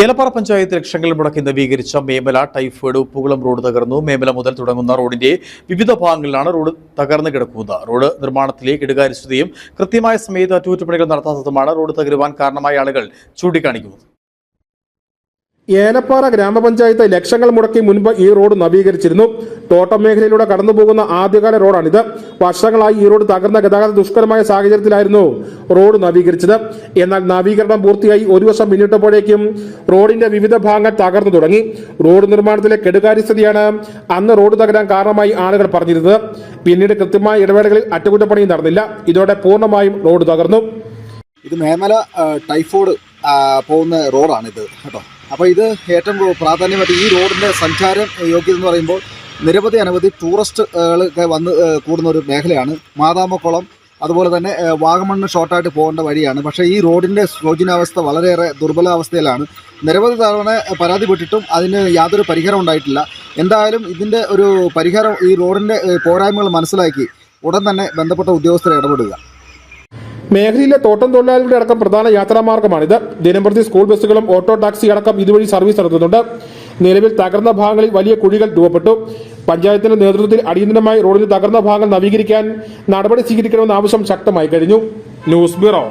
ഏലപ്പാറ പഞ്ചായത്ത് ലക്ഷങ്ങൾ മുടക്കി നവീകരിച്ച മേമല ടൈഫോയിഡ് ഉപ്പുകുളം റോഡ് തകർന്നു. മേമല മുതൽ തുടങ്ങുന്ന റോഡിന്റെ വിവിധ ഭാഗങ്ങളിലാണ് റോഡ് തകർന്നു കിടക്കുന്നത്. റോഡ് നിർമ്മാണത്തിലെ കെടുകാര്യസ്ഥതയും കൃത്യമായ സമയത്ത് അറ്റകുറ്റപ്പണികൾ നടത്താത്തതുമാണ് റോഡ് തകരുവാൻ കാരണമായ ആളുകൾ ചൂണ്ടിക്കാണിക്കുന്നത്. ഏലപ്പാറ ഗ്രാമപഞ്ചായത്ത് ലക്ഷങ്ങൾ മുടക്കി മുൻപ് ഈ റോഡ് നവീകരിച്ചിരുന്നു. തോട്ടം മേഖലയിലൂടെ കടന്നുപോകുന്ന ആദ്യകാല റോഡാണിത്. വർഷങ്ങളായി ഈ റോഡ് തകർന്ന ഗതാഗത ദുഷ്കരമായ സാഹചര്യത്തിലായിരുന്നു റോഡ് നവീകരിച്ചത്. എന്നാൽ നവീകരണം പൂർത്തിയായി ഒരു വർഷം പിന്നിട്ടപ്പോഴേക്കും റോഡിന്റെ വിവിധ ഭാഗങ്ങൾ തകർന്നു തുടങ്ങി. റോഡ് നിർമ്മാണത്തിലെ കെടുകാര്യസ്ഥതയാണ് അന്ന് റോഡ് തകരാൻ കാരണമായി ആളുകൾ പറഞ്ഞിരുന്നത്. പിന്നീട് കൃത്യമായ ഇടവേളകളിൽ അറ്റകുറ്റപ്പണിയും നടന്നില്ല. ഇതോടെ പൂർണമായും റോഡ് തകർന്നു. ഇത് മേമല ടൈഫോഡ് പോകുന്ന റോഡാണിത് കേട്ടോ. അപ്പോൾ ഇത് ഏറ്റവും പ്രാധാന്യമായിട്ട് ഈ റോഡിന്റെ സഞ്ചാരം യോഗ്യത എന്ന് പറയുമ്പോൾ നിരവധി അനവധി ടൂറിസ്റ്റുകളൊക്കെ വന്ന് കൂടുന്ന ഒരു മേഖലയാണ്. മാതാമക്കുളം അതുപോലെ തന്നെ വാഗമണ്ണ് ഷോർട്ടായിട്ട് പോകേണ്ട വഴിയാണ്. പക്ഷേ ഈ റോഡിന്റെ ശോചനാവസ്ഥ വളരെയേറെ ദുർബലാവസ്ഥയിലാണ്. നിരവധി തവണ പരാതിപ്പെട്ടിട്ടും അതിന് യാതൊരു പരിഹാരം ഉണ്ടായിട്ടില്ല. എന്തായാലും ഇതിന്റെ ഒരു പരിഹാരം ഈ റോഡിന്റെ പോരായ്മകൾ മനസ്സിലാക്കി ഉടൻ തന്നെ ബന്ധപ്പെട്ട ഉദ്യോഗസ്ഥരെ ഇടപെടുക. മേഖലയിലെ തോട്ടം തൊഴിലാളികളുടെ അടക്കം പ്രധാന യാത്രാമാർഗമാണിത് ദിനംപ്രതി സ്കൂൾ ബസ്സുകളും ഓട്ടോ ടാക്സി അടക്കം ഇതുവഴി സർവീസ് നടത്തുന്നുണ്ട്. നിലവിൽ തകർന്ന ഭാഗങ്ങളിൽ വലിയ കുഴികൾ രൂപപ്പെട്ടു. പഞ്ചായത്തിന്റെ നേതൃത്വത്തിൽ അടിയന്തരമായി റോഡിന്റെ തകർന്ന ഭാഗങ്ങൾ നവീകരിക്കാൻ നടപടി സ്വീകരിക്കണമെന്ന ആവശ്യം ശക്തമായി കഴിഞ്ഞു. News bureau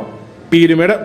Peerumedu.